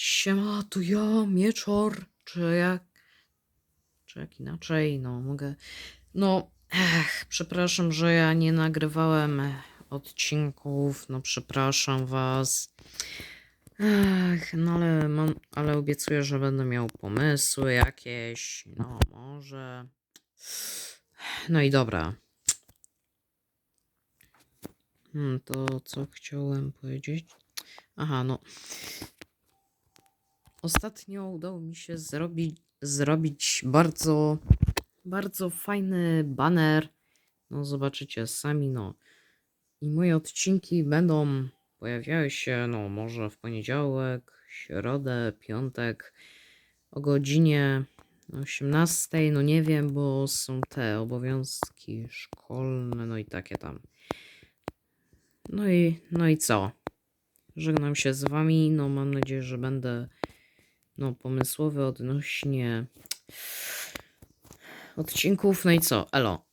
Siema, tu ja, Mieczor, czy jak, czy jak inaczej, no mogę, no, ech, przepraszam, że ja nie nagrywałem odcinków, no przepraszam was, ech, no ale mam, ale obiecuję, że będę miał pomysły jakieś, no może, no i dobra. Hmm, to co chciałem powiedzieć? Aha, no. Ostatnio udało mi się zrobić, zrobić bardzo, bardzo fajny baner. No, zobaczycie sami, no. I moje odcinki będą pojawiały się, no, może w poniedziałek, środę, piątek o godzinie 18. No, nie wiem, bo są te obowiązki szkolne, no i takie tam. No i, no i co? Żegnam się z wami. No, mam nadzieję, że będę no, pomysłowy odnośnie odcinków. No i co? Elo.